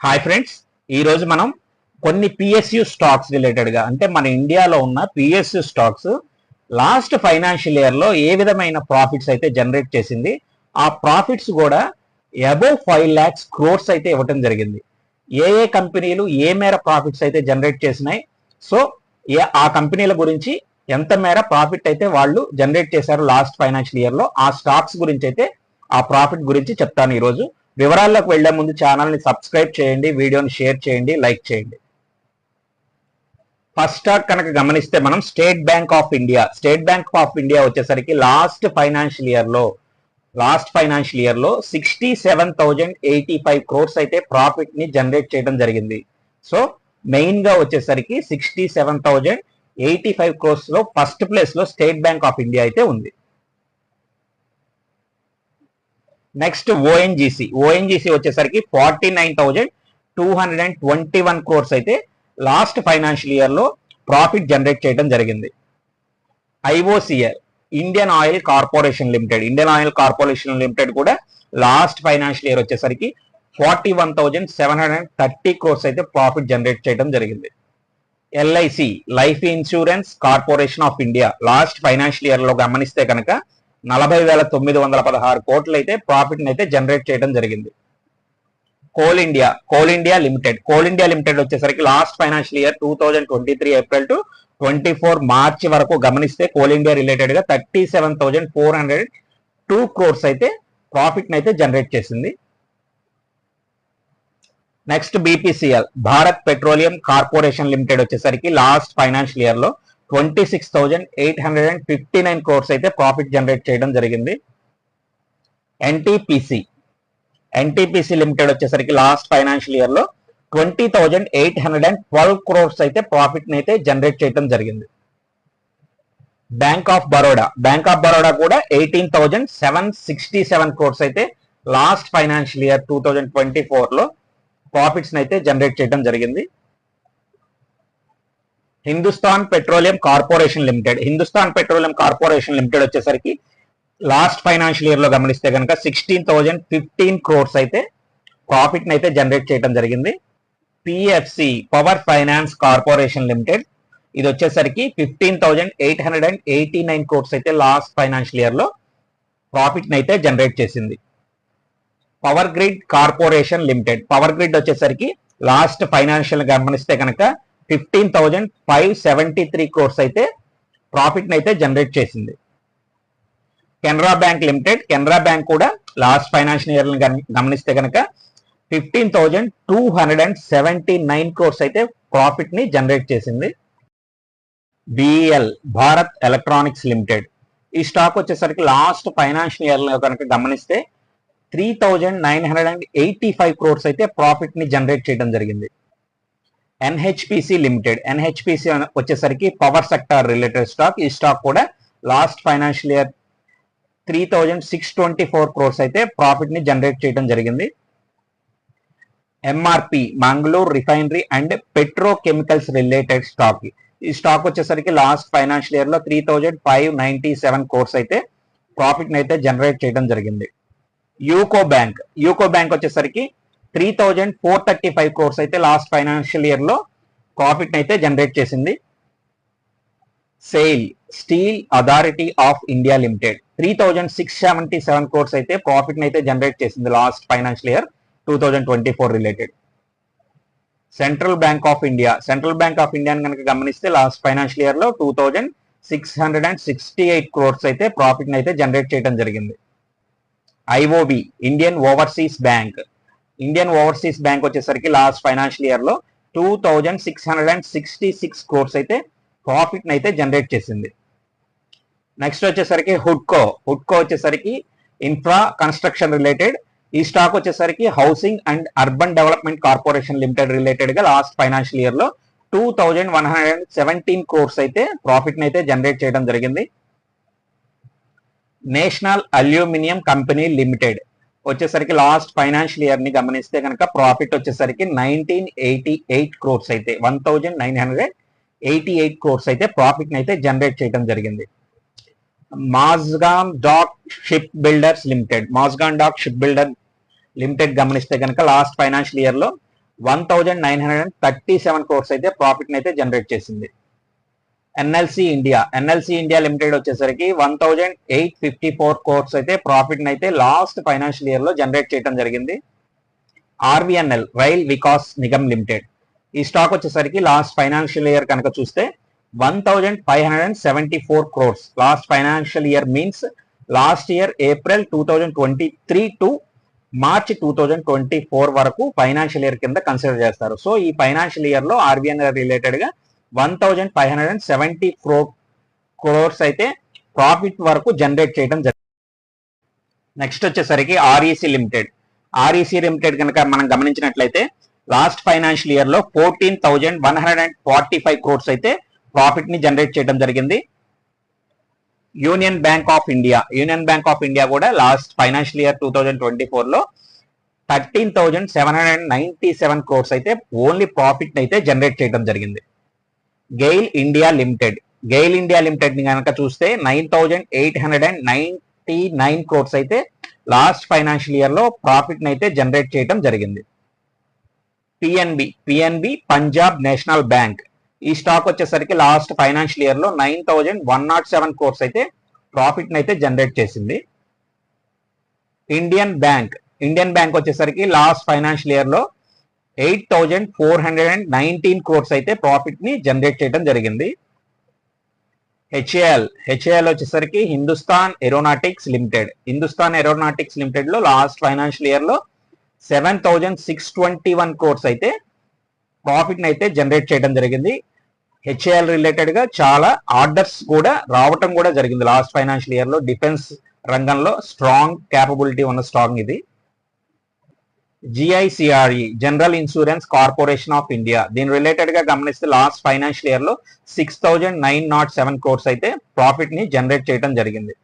Hi friends ఈ రోజు మనం కొన్ని పిఎస్యు స్టాక్స్ రిలేటెడ్గా అంటే మన ఇండియాలో ఉన్న పిఎస్యు స్టాక్స్ లాస్ట్ ఫైనాన్షియల్ ఇయర్లో ఏ విధమైన ప్రాఫిట్స్ అయితే జనరేట్ చేసింది ఆ ప్రాఫిట్స్ కూడా అబౌవ్ ఫైవ్ ల్యాక్స్ క్రోర్స్ అయితే ఇవ్వటం జరిగింది. ఏ ఏ కంపెనీలు ఏ మేర ప్రాఫిట్స్ అయితే జనరేట్ చేసినాయి సో ఏ ఆ కంపెనీల గురించి ఎంత మేర ప్రాఫిట్ అయితే వాళ్ళు జనరేట్ చేశారు లాస్ట్ ఫైనాన్షియల్ ఇయర్లో ఆ స్టాక్స్ గురించి అయితే ఆ ప్రాఫిట్ గురించి చెప్తాను ఈరోజు వివరాల్లోకి వెళ్ళే ముందు ఛానల్ని సబ్స్క్రైబ్ చేయండి వీడియోని షేర్ చేయండి లైక్ చేయండి. ఫస్ట్ స్టాక్ కనుక గమనిస్తే మనం State Bank of India State Bank of India వచ్చేసరికి లాస్ట్ ఫైనాన్షియల్ ఇయర్లో లాస్ట్ ఫైనాన్షియల్ ఇయర్లో sixty seven thousand eighty five crores అయితే ప్రాఫిట్ని జనరేట్ చేయడం జరిగింది. సో మెయిన్గా వచ్చేసరికి sixty seven thousand eighty five క్రోర్స్లో first ప్లేస్లో స్టేట్ బ్యాంక్ ఆఫ్ ఇండియా అయితే ఉంది. Next ONGC. ఓఎన్జిసి వచ్చేసరికి forty nine thousand two hundred and twenty one crores అయితే లాస్ట్ ఫైనాన్షియల్ ఇయర్లో ప్రాఫిట్ జనరేట్ చేయడం జరిగింది. IOCL Indian Oil Corporation Limited. Indian Oil Corporation Limited కూడా last financial year వచ్చేసరికి forty one thousand seven hundred and thirty crores అయితే profit generate చేయడం జరిగింది. LIC Life Insurance Corporation of India last financial ఇయర్లో గమనిస్తే కనుక నలభై వేల తొమ్మిది వందల పదహారు కోట్లు అయితే ప్రాఫిట్ని అయితే జనరేట్ చేయడం జరిగింది. Coal India Coal India Limited. Coal India Limited వచ్చేసరికి last financial year two thousand twenty three April to twenty four March వరకు గమనిస్తే కోల్ ఇండియా రిలేటెడ్గా thirty seven thousand four hundred two crores అయితే ప్రాఫిట్ అయితే generate చేసింది. Next BPCL Bharat Petroleum Corporation Limited వచ్చేసరికి last financial ఇయర్లో twenty six thousand eight hundred and fifty nine crores అయితే profit generate చేయడం జరిగింది. ఎన్టీపీసీ ఎన్టీపీసీ లిమిటెడ్ వచ్చేసరికి last financial ఇయర్లో twenty thousand eight hundred and twelve crores అయితే ప్రాఫిట్ని అయితే జనరేట్ చేయడం జరిగింది. Bank of Baroda Bank of Baroda కూడా eighteen thousand seven sixty seven crores అయితే last financial year two thousand twenty ఫోర్లో ప్రాఫిట్స్ని అయితే జనరేట్ చేయడం జరిగింది. Hindustan Petroleum Corporation Limited. Hindustan Petroleum Corporation Limited వచ్చేసరికి లాస్ట్ ఫైనాన్షియల్ ఇయర్లో గమనిస్తే కనుక సిక్స్టీన్ థౌజండ్ ఫిఫ్టీన్ క్రోర్స్ అయితే ప్రాఫిట్ అయితే జనరేట్ చేయడం జరిగింది. PFC Power Finance Corporation Limited ఇది వచ్చేసరికి fifteen thousand eight hundred and eighty nine crores అయితే లాస్ట్ ఫైనాన్షియల్ ఇయర్లో ప్రాఫిట్ అయితే జనరేట్ చేసింది. Power Grid Corporation Limited Power Grid వచ్చేసరికి లాస్ట్ ఫైనాన్షియల్ గమనిస్తే కనుక fifteen thousand five seventy three crores అయితే ప్రాఫిట్ అయితే జనరేట్ చేసింది. Canara Bank Limited Canara Bank కూడా లాస్ట్ ఫైనాన్షియల్ ఇయర్ గమనిస్తే కనుక fifteen thousand two hundred and seventy nine crores అయితే ప్రాఫిట్ని జనరేట్ చేసింది. బిఎల్ భారత్ ఎలక్ట్రానిక్స్ లిమిటెడ్ ఈ స్టాక్ వచ్చేసరికి లాస్ట్ ఫైనాన్షియల్ ఇయర్ కనుక గమనిస్తే three thousand nine hundred and eighty five crores అయితే ప్రాఫిట్ని జనరేట్ చేయడం జరిగింది. NHPC Limited. ఎన్హెచ్పిసి వచ్చేసరికి పవర్ సెక్టార్ రిలేటెడ్ స్టాక్ ఈ స్టాక్ కూడా last financial year three thousand six twenty four crores అయితే ప్రాఫిట్ని జనరేట్ చేయడం జరిగింది. MRP Mangaluru Refinery and Petrochemicals related stock ఈ స్టాక్ వచ్చేసరికి లాస్ట్ ఫైనాన్షియల్ ఇయర్లో three thousand five ninety seven crores అయితే ప్రాఫిట్ అయితే జనరేట్ చేయడం జరిగింది. యూకో బ్యాంక్ యూకో బ్యాంక్ వచ్చేసరికి three thousand four thirty five crores అయితే లాస్ట్ ఫైనాన్షియల్ ఇయర్లో ప్రాఫిట్ని ప్రాఫిట్ అయితే జనరేట్ చేసింది. SAIL Steel Authority of India Limited three thousand six seventy seven crores అయితే ప్రాఫిట్ అయితే జనరేట్ చేసింది last financial year two thousand twenty four related Central Bank of India Central Bank of ఇండియాని కనుక గమనిస్తే last financial ఇయర్లో two thousand six hundred and sixty eight crores అయితే profit అయితే generate చేయడం జరిగింది. IOB Indian Overseas Bank Indian Overseas Bank వచ్చేసరికి last financial ఇయర్లో two thousand six hundred and sixty six crores అయితే ప్రాఫిట్ అయితే జనరేట్ చేసింది. నెక్స్ట్ వచ్చేసరికి హుడ్కో హుడ్కో వచ్చేసరికి ఇన్ఫ్రా కన్స్ట్రక్షన్ రిలేటెడ్ ఈ స్టాక్ వచ్చేసరికి housing and urban development corporation limited రిలేటెడ్గా లాస్ట్ ఫైనాన్షియల్ ఇయర్లో two thousand one hundred and seventeen course అయితే ప్రాఫిట్ అయితే జనరేట్ చేయడం జరిగింది. నేషనల్ అల్యూమినియం కంపెనీ లిమిటెడ్ వచ్చేసరికి లాస్ట్ ఫైనాన్షియల్ ఇయర్ని గమనిస్తే కనుక ప్రాఫిట్ వచ్చేసరికి నైన్టీన్ ఎయిటీ ఎయిట్ క్రోర్స్ అయితే one thousand nine hundred eighty eight crores అయితే ప్రాఫిట్ అయితే జనరేట్ చేయడం జరిగింది. Mazagon Dock Shipbuilders Limited Mazagon Dock Shipbuilder Limited గమనిస్తే కనుక లాస్ట్ ఫైనాన్షియల్ ఇయర్లో one thousand nine hundred and thirty seven crores అయితే ప్రాఫిట్ అయితే జనరేట్ చేసింది. NLC India. NLC India Limited వచ్చేసరికి one thousand eight fifty four crores అయితే profit అయితే last financial ఇయర్లో జనరేట్ చేయడం జరిగింది. RVNL Rail Vikas Nigam Limited. ఈ స్టాక్ వచ్చేసరికి లాస్ట్ ఫైనాన్షియల్ ఇయర్ కనుక చూస్తే one thousand five hundred and seventy four crores last financial year means last year April two thousand twenty three to March two thousand twenty four వరకు financial year కింద consider చేస్తారు. So ఈ financial ఇయర్లో RBNL రిలేటెడ్గా one thousand five hundred and seventy క్రో క్రోర్స్ అయితే profit వరకు generate చేయడం జరిగింది నెక్స్ట్ వచ్చేసరికి ఆర్ఈసి లిమిటెడ్ ఆర్ఈసి లిమిటెడ్ కనుక మనం గమనించినట్లయితే లాస్ట్ ఫైనాన్షియల్ ఇయర్లో fourteen thousand one hundred and forty five crores అయితే ప్రాఫిట్ని జనరేట్ చేయడం జరిగింది. Union bank of India union bank of India కూడా last financial year two thousand twenty ఫోర్లో thirteen thousand seven hundred ninety seven crores అయితే only profit అయితే generate చేయడం జరిగింది. GAIL India limited. GAIL India లిమిటెడ్ని కనుక చూస్తే nine thousand eight hundred and ninety nine crores అయితే last financial ఇయర్లో profit అయితే జనరేట్ చేయడం జరిగింది PNB PNB Punjab national bank. ఈ స్టాక్ వచ్చేసరికి లాస్ట్ ఫైనాన్షియల్ ఇయర్లో nine thousand one nought seven crores అయితే ప్రాఫిట్ అయితే జనరేట్ చేసింది. ఇండియన్ బ్యాంక్ ఇండియన్ బ్యాంక్ వచ్చేసరికి లాస్ట్ ఫైనాన్షియల్ ఇయర్లో eight thousand four hundred and nineteen crores అయితే ప్రాఫిట్ని జనరేట్ చేయడం జరిగింది. హెచ్ఏఎల్ హెచ్ఏఎల్ వచ్చేసరికి Hindustan aeronautics limited Hindustan aeronautics లిమిటెడ్లో last financial ఇయర్లో seven thousand six twenty one crores అయితే ప్రాఫిట్ అయితే జనరేట్ చేయడం జరిగింది. హెచ్ఏఎల్ రిలేటెడ్గా చాలా ఆర్డర్స్ కూడా రావటం కూడా జరిగింది లాస్ట్ ఫైనాన్షియల్ ఇయర్లో. డిఫెన్స్ రంగంలో స్ట్రాంగ్ క్యాపబిలిటీ ఉన్న స్టాక్ ఇది. GIC Re general insurance corporation of India దీని రిలేటెడ్గా గమనిస్తే లాస్ట్ ఫైనాన్షియల్ ఇయర్లో six thousand nine nought seven crores అయితే ప్రాఫిట్ని జనరేట్ చేయడం జరిగింది.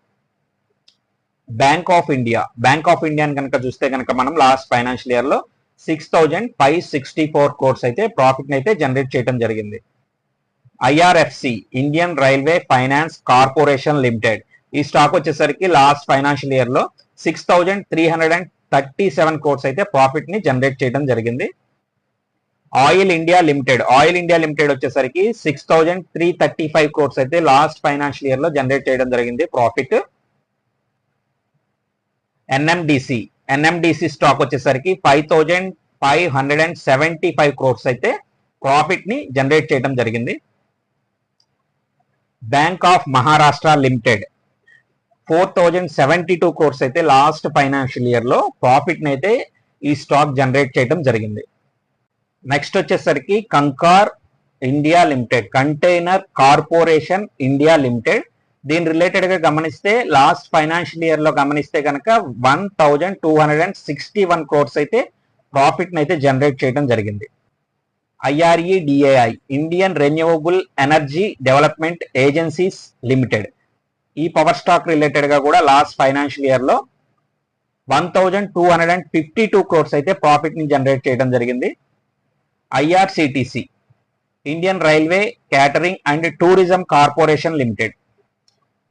Bank of India bank of India కనుక చూస్తే కనుక మనం లాస్ట్ ఫైనాన్షియల్ ఇయర్లో six thousand five sixty four crores అయితే ప్రాఫిట్ అయితే జనరేట్ చేయడం జరిగింది. IRFC Indian railway finance corporation limited ఈ స్టాక్ వచ్చేసరికి లాస్ట్ ఫైనాన్షియల్ ఇయర్లో six thousand three hundred and thirty seven crores అయితే ప్రాఫిట్ని జనరేట్ చేయడం జరిగింది. Oil India limited oil India limited వచ్చేసరికి six thousand three thirty five crores అయితే లాస్ట్ ఫైనాన్షియల్ ఇయర్లో జనరేట్ చేయడం జరిగింది ప్రాఫిట్ ఎన్ఎండిసి ఎన్ఎండిసి స్టాక్ వచ్చేసరికి five thousand five hundred and seventy five crores అయితే ప్రాఫిట్ని జనరేట్ చేయడం జరిగింది. Bank of Maharashtra limited four thousand seventy two crores అయితే లాస్ట్ ఫైనాన్షియల్ ఇయర్లో ప్రాఫిట్ని అయితే ఈ స్టాక్ జనరేట్ చేయడం జరిగింది. నెక్స్ట్ వచ్చేసరికి Concor India limited container corporation India limited దీని రిలేటెడ్గా గమనిస్తే లాస్ట్ ఫైనాన్షియల్ ఇయర్లో గమనిస్తే కనుక one thousand two hundred and sixty one crores అయితే ప్రాఫిట్ని అయితే జనరేట్ చేయడం జరిగింది. IRE DAI Indian renewable energy development agencies limited ఈ పవర్ స్టాక్ రిలేటెడ్గా కూడా లాస్ట్ ఫైనాన్షియల్ ఇయర్లో one thousand two hundred and fifty two crores అయితే ప్రాఫిట్ని జనరేట్ చేయడం జరిగింది. IRCTC Indian railway catering and tourism corporation limited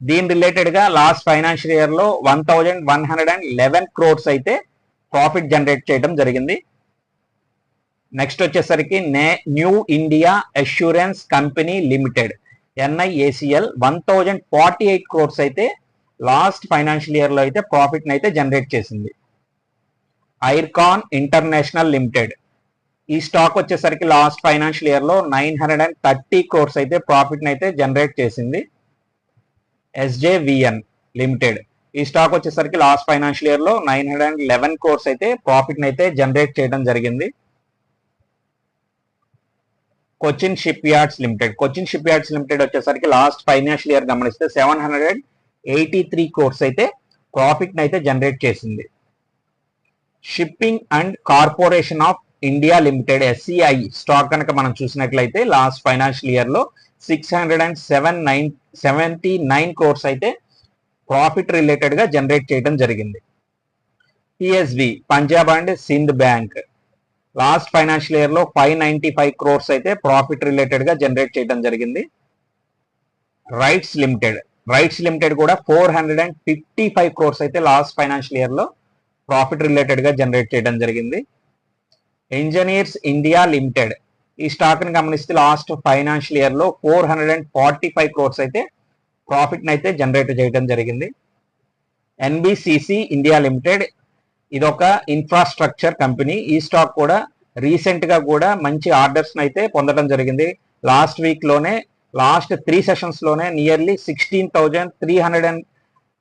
దీని రిలేటెడ్గా లాస్ట్ ఫైనాన్షియల్ ఇయర్లో one thousand one hundred and eleven crores అయితే ప్రాఫిట్ జనరేట్ చేయడం జరిగింది. నెక్స్ట్ వచ్చేసరికి new India assurance company limited NIACL one thousand forty eight crores అయితే last financial ఇయర్లో అయితే ప్రాఫిట్ని అయితే జనరేట్ చేసింది. ఐర్కాన్ ఇంటర్నేషనల్ లిమిటెడ్ ఈ స్టాక్ వచ్చేసరికి లాస్ట్ ఫైనాన్షియల్ ఇయర్లో nine hundred and thirty crores అయితే ప్రాఫిట్ని అయితే జనరేట్ చేసింది. ఎస్జేవిఎన్ లిమిటెడ్ ఈ స్టాక్ వచ్చేసరికి లాస్ట్ ఫైనాన్షియల్ ఇయర్లో nine hundred and eleven crores అయితే ప్రాఫిట్ని అయితే జనరేట్ చేయడం జరిగింది. Cochin Shipyards Limited Cochin Shipyards Limited వచ్చేసరికి లాస్ట్ ఫైనాన్షియల్ ఇయర్ గమనిస్తే seven hundred eighty three crores అయితే ప్రాఫిట్ అయితే జనరేట్ చేసింది. Shipping and Corporation of India Limited SCI stock కనుక మనం చూసినట్లయితే లాస్ట్ ఫైనాన్షియల్ ఇయర్లో six hundred and seven nine seventy nine crores అయితే ప్రాఫిట్ రిలేటెడ్గా జనరేట్ చేయడం జరిగింది. PSB Punjab and Sind Bank last financial ఇయర్లో ఫైవ్ నైన్టీ ఫైవ్ క్రోర్స్ అయితే ప్రాఫిట్ రిలేటెడ్గా జనరేట్ చేయడం జరిగింది. రైట్స్ లిమిటెడ్ రైట్స్ లిమిటెడ్ కూడా four hundred and fifty five crores అయితే లాస్ట్ ఫైనాన్షియల్ ఇయర్లో ప్రాఫిట్ రిలేటెడ్గా జనరేట్ చేయడం జరిగింది. ఇంజనీర్స్ ఇండియా లిమిటెడ్ ఈ స్టాక్ని గమనిస్తే లాస్ట్ ఫైనాన్షియల్ ఇయర్లో four hundred and forty five crores అయితే ప్రాఫిట్ అయితే జనరేట్ చేయడం జరిగింది. ఎన్బిసిసి ఇండియా లిమిటెడ్ ఇదొక ఇన్ఫ్రాస్ట్రక్చర్ కంపెనీ ఈ స్టాక్ కూడా రీసెంట్గా కూడా మంచి ఆర్డర్స్ అయితే పొందడం జరిగింది. లాస్ట్ వీక్లోనే last three సెషన్స్లోనే nearly sixteen thousand three hundred and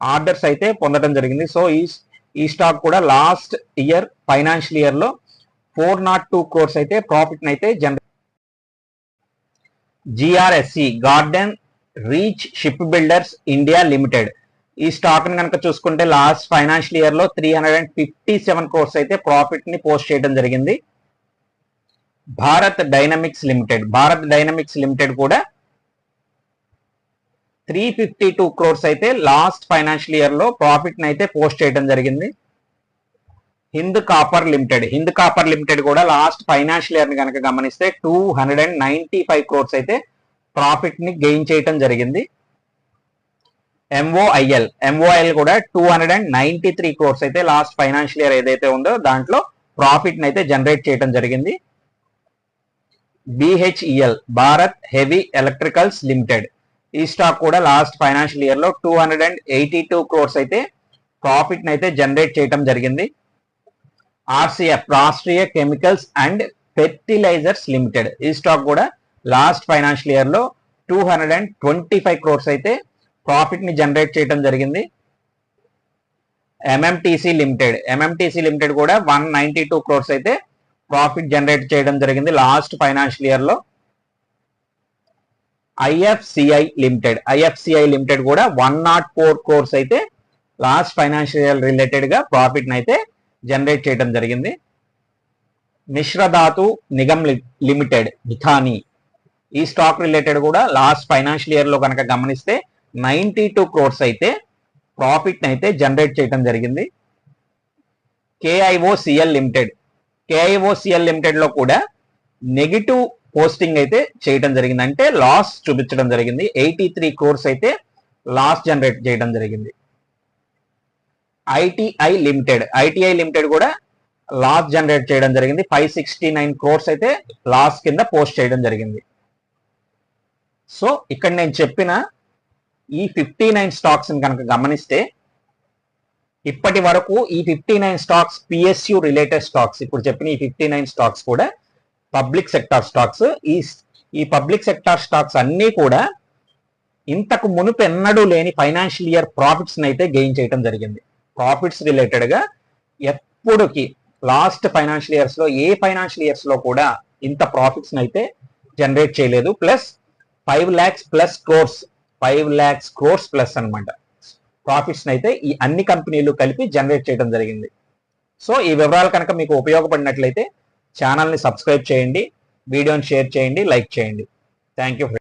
orders అయితే పొందడం జరిగింది. సో ఈ ఈ స్టాక్ కూడా లాస్ట్ ఇయర్ ఫైనాన్షియల్ ఇయర్లో ఫోర్ నాట్ టూ క్రోర్స్ అయితే ప్రాఫిట్ అయితే generate GRSE Garden Reach Shipbuilders India Limited ఈ స్టాక్ని కనుక చూసుకుంటే లాస్ట్ ఫైనాన్షియల్ ఇయర్లో three hundred and fifty seven crores అయితే ప్రాఫిట్ని పోస్ట్ చేయడం జరిగింది. Bharat Dynamics Limited Bharat Dynamics Limited కూడా త్రీ ఫిఫ్టీ టూ క్రోర్స్ అయితే లాస్ట్ ఫైనాన్షియల్ ఇయర్లో ప్రాఫిట్ని అయితే పోస్ట్ చేయడం జరిగింది. Hind Copper Limited Hind Copper Limited కూడా లాస్ట్ ఫైనాన్షియల్ ఇయర్ని కనుక గమనిస్తే two hundred and ninety five crores అయితే ప్రాఫిట్ని గెయిన్ చేయడం జరిగింది. ఎంఓఐఎల్ ఎంఓఐఎల్ కూడా two hundred and ninety three crores అయితే లాస్ట్ ఫైనాన్షియల్ ఇయర్ ఏదైతే ఉందో దాంట్లో ప్రాఫిట్ని అయితే జనరేట్ చేయడం జరిగింది. BHEL Bharat heavy electricals limited ఈ స్టాక్ కూడా లాస్ట్ ఫైనాన్షియల్ ఇయర్లో two hundred and eighty two crores అయితే ప్రాఫిట్ అయితే జనరేట్ చేయడం జరిగింది RCF Rashtriya chemicals and fertilizers limited ఈ స్టాక్ కూడా లాస్ట్ ఫైనాన్షియల్ ఇయర్లో two hundred and twenty five crores అయితే ప్రాఫిట్ని జనరేట్ చేయడం జరిగింది. ఎంఎంటీసీ లిమిటెడ్ ఎంఎంటీసీ లిమిటెడ్ కూడా వన్ నైంటీ టూ క్రోర్స్ అయితే ప్రాఫిట్ జనరేట్ చేయడం జరిగింది లాస్ట్ ఫైనాన్షియల్ ఇయర్లో. ఐఎఫ్సిఐ లిమిటెడ్ ఐఎఫ్సిఐ లిమిటెడ్ కూడా వన్ నాట్ ఫోర్ కోర్స్ అయితే లాస్ట్ ఫైనాన్షియల్ ఇయర్ రిలేటెడ్గా ప్రాఫిట్ అయితే జనరేట్ చేయడం జరిగింది. మిశ్రధాతు నిగమ్ లి- లిమిటెడ్ మిథానీ ఈ స్టాక్ రిలేటెడ్ కూడా లాస్ట్ ఫైనాన్షియల్ ఇయర్లో కనుక గమనిస్తే నైన్టీ టూ క్రోర్స్ అయితే ప్రాఫిట్ అయితే జనరేట్ చేయడం జరిగింది. కేఐఓసిఎల్ లిమిటెడ్ కేఐఓసిఎల్ లిమిటెడ్లో లిమిటెడ్లో కూడా నెగిటివ్ పోస్టింగ్ అయితే చేయడం జరిగింది. అంటే లాస్ చూపించడం జరిగింది. ఎయిటీ త్రీ క్రోర్స్ అయితే లాస్ జనరేట్ చేయడం జరిగింది. ఐటిఐ లిమిటెడ్ ఐటిఐ లిమిటెడ్ కూడా లాస్ జనరేట్ చేయడం జరిగింది. ఫైవ్ సిక్స్టీ నైన్ క్రోర్స్ అయితే లాస్ కింద పోస్ట్ చేయడం జరిగింది. సో ఇక్కడ నేను చెప్పిన ఈ ఫిఫ్టీ నైన్ స్టాక్స్ కనుక గమనిస్తే ఇప్పటి వరకు ఈ fifty nine stocks PSU related stocks ఇప్పుడు చెప్పిన ఈ ఫిఫ్టీ నైన్ స్టాక్స్ కూడా పబ్లిక్ సెక్టార్ స్టాక్స్ ఈ ఈ పబ్లిక్ సెక్టార్ స్టాక్స్ అన్నీ కూడా ఇంతకు మునుపు ఎన్నడూ లేని ఫైనాన్షియల్ ఇయర్ ప్రాఫిట్స్ అయితే గెయిన్ చేయడం జరిగింది. ప్రాఫిట్స్ రిలేటెడ్గా ఎప్పుడుకి లాస్ట్ ఫైనాన్షియల్ ఇయర్స్లో ఏ ఫైనాన్షియల్ ఇయర్స్లో కూడా ఇంత ప్రాఫిట్స్ అయితే జనరేట్ చేయలేదు. Plus five lakhs plus crores five lakhs crores plus అన్నమాట. ప్రాఫిట్స్ అయితే ఈ అన్ని కంపెనీలు కలిపి జనరేట్ చేయడం జరిగింది. సో ఈ వివరాలు కనుక మీకు ఉపయోగపడినట్లయితే ఛానల్ని సబ్స్క్రైబ్ చేయండి వీడియోని షేర్ చేయండి లైక్ చేయండి. Thank you